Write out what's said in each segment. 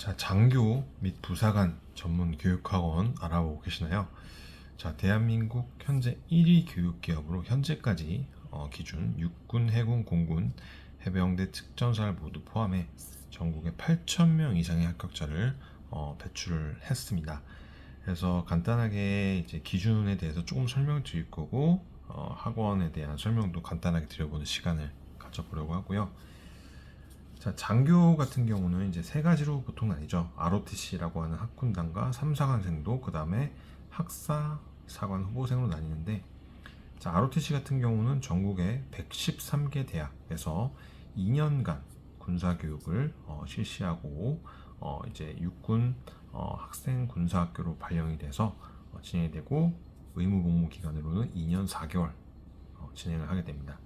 자, 장교 및 부사관 전문 교육학원 알아보고 계시나요? 자, 대한민국 현재 1위 교육기업으로 현재까지 어, 기준 육군, 해군, 공군, 해병대 특전사를 모두 포함해 전국에 8,000명 이상의 합격자를 어, 배출을 했습니다. 그래서 간단하게 이제 기준에 대해서 조금 설명을 드릴 거고 어, 학원에 대한 설명도 간단하게 드려보는 시간을 가져보려고 하고요. 자, 장교 같은 경우는 이제 세 가지로 보통 나뉘죠. ROTC라고 하는 학군단과 3, 4관생도 그 다음에 학사, 사관 후보생으로 나뉘는데 자, ROTC 같은 경우는 전국의 113개 대학에서 2년간 군사 교육을 어, 실시하고 어, 이제 육군 어, 학생 군사학교로 발령이 돼서 어, 진행이 되고 의무 복무 기간으로는 2년 4개월 어, 진행을 하게 됩니다.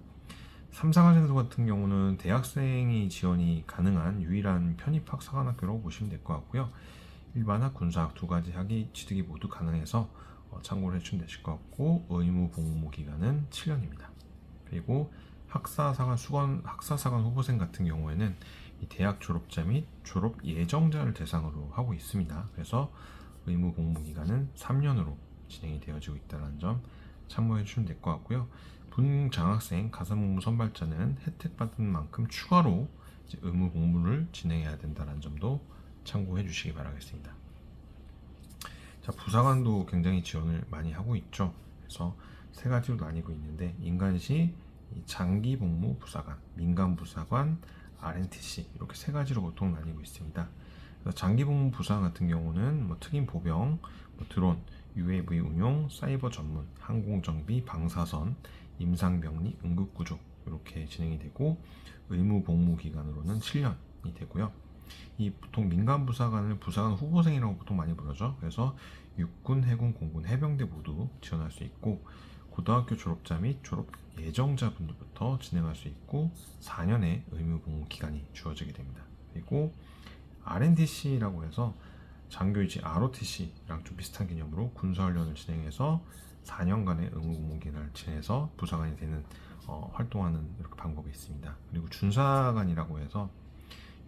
삼사관생소 같은 경우는 대학생이 지원이 가능한 유일한 편입학 사관학교라고 보시면 될 것 같고요. 일반학, 군사학 두 가지 학위 취득이 모두 가능해서 어, 참고를 해주시면 되실 것 같고 의무 복무 기간은 7년입니다. 그리고 학사사관 수관 학사사관 후보생 같은 경우에는 이 대학 졸업자 및 졸업 예정자를 대상으로 하고 있습니다. 그래서 의무 복무 기간은 3년으로 진행이 되어지고 있다는 점 참고해 주시면 될 것 같고요. 분장학생 가산복무 선발자는 혜택 받은 만큼 추가로 의무 복무를 진행해야 된다는 점도 참고해 주시기 바라겠습니다. 자, 부사관도 굉장히 지원을 많이 하고 있죠. 그래서 세 가지로 나뉘고 있는데 인간시, 이 장기 복무 부사관, 민간 부사관, RNTC 이렇게 세 가지로 보통 나뉘고 있습니다. 장기 복무 부사관 같은 경우는 뭐 특임 보병, 뭐 드론, UAV 운용, 사이버 전문, 항공 정비, 방사선, 임상 병리, 응급 구조 이렇게 진행이 되고 의무 복무 기간으로는 7년이 되고요. 이 보통 민간 부사관을 부사관 후보생이라고 보통 많이 부르죠. 그래서 육군, 해군, 공군, 해병대 모두 지원할 수 있고 고등학교 졸업자 및 졸업 예정자분들부터 진행할 수 있고 4년의 의무 복무 기간이 주어지게 됩니다. 그리고 RNTC라고 해서 장교이지 ROTC랑 좀 비슷한 개념으로 군사훈련을 진행해서 4년간의 의무 복무 기간을 지내서 부사관이 되는 어, 활동하는 이렇게 방법이 있습니다. 그리고 준사관이라고 해서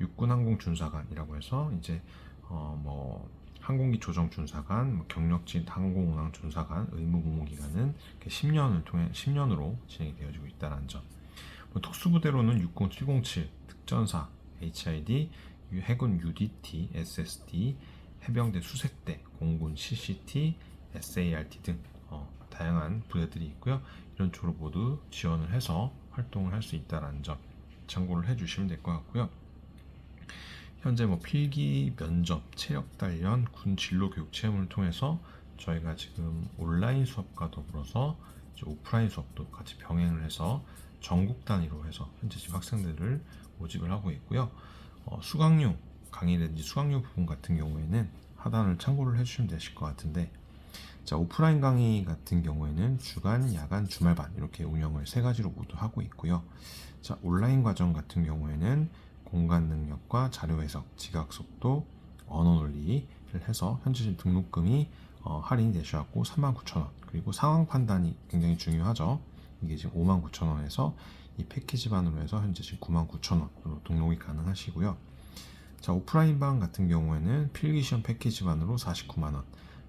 육군 항공 준사관이라고 해서 이제 어, 뭐 항공기 조정 준사관, 뭐 경력직 항공 운항 준사관 의무 복무 기간은 10년을 통해 10년으로 진행이 되어지고 있다는 점. 뭐 특수부대로는 60707 특전사 HID, 해군 UDT, SSD, 해병대 수색대, 공군 CCT, SART 등 어, 다양한 부대들이 있고요. 이런 쪽으로 모두 지원을 해서 활동을 할 수 있다는 점 참고를 해주시면 될 것 같고요. 현재 뭐 필기 면접, 체력 단련, 군 진로 교육 체험을 통해서 저희가 지금 온라인 수업과 더불어서 오프라인 수업도 같이 병행을 해서 전국 단위로 해서 현재 지금 학생들을 모집을 하고 있고요. 어, 수강료 강의라든지 수강료 부분 같은 경우에는 하단을 참고를 해주시면 되실 것 같은데 자 오프라인 강의 같은 경우에는 주간, 야간, 주말반 이렇게 운영을 세 가지로 모두 하고 있고요. 자 온라인 과정 같은 경우에는 공간 능력과 자료 해석, 지각 속도, 언어 논리를 해서 현재 등록금이 어, 할인이 되셔갖고 39,000원 그리고 상황 판단이 굉장히 중요하죠. 이게 지금 59,000원에서 이 패키지 반으로 해서 현재 지금 99,000원으로 등록이 가능하시고요. 자 오프라인 반 같은 경우에는 필기시험 패키지 반으로 49만원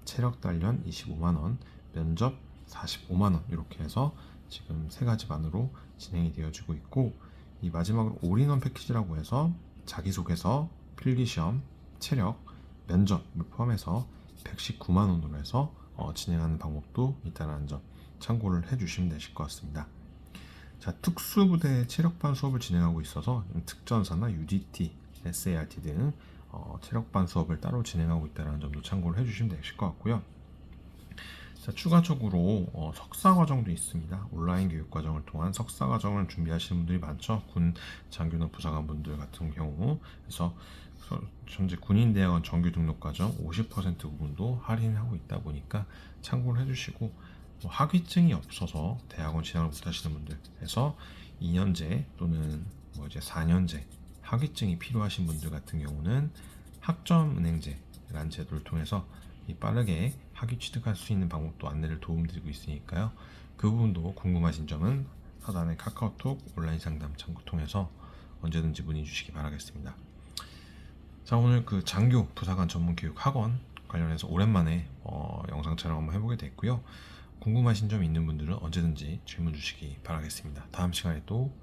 체력 단련 25만원 면접 45만원 이렇게 해서 지금 세 가지 반으로 진행이 되어지고 있고 이 마지막으로 올인원 패키지라고 해서 자기소개서 필기시험 체력 면접을 포함해서 119만 원으로 해서 어, 진행하는 방법도 있다는 점 참고를 해주시면 되실 것 같습니다. 자 특수부대 체력반 수업을 진행하고 있어서 특전사나 UDT, SART 등 어, 체력반 수업을 따로 진행하고 있다는 점도 참고를 해주시면 되실 것 같고요. 자, 추가적으로 어, 석사 과정도 있습니다. 온라인 교육 과정을 통한 석사 과정을 준비하시는 분들이 많죠. 군 장교나 부사관 분들 같은 경우 그래서 현재 군인대학원 정규 등록 과정 50% 부분도 할인하고 있다 보니까 참고를 해주시고 뭐 학위증이 없어서 대학원 진학을 못하시는 분들에서 2년제 또는 뭐 이제 4년제 학위증이 필요하신 분들 같은 경우는 학점은행제라는 제도를 통해서 빠르게 학위 취득할 수 있는 방법도 안내를 도움드리고 있으니까요. 그 부분도 궁금하신 점은 하단의 카카오톡 온라인 상담 창구 통해서 언제든지 문의 주시기 바라겠습니다. 자 오늘 그 장교 부사관 전문교육학원 관련해서 오랜만에 어, 영상 촬영 한번 해보게 됐고요. 궁금하신 점 있는 분들은 언제든지 질문 주시기 바라겠습니다. 다음 시간에 또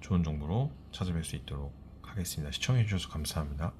좋은 정보로 찾아뵐 수 있도록 하겠습니다. 시청해주셔서 감사합니다.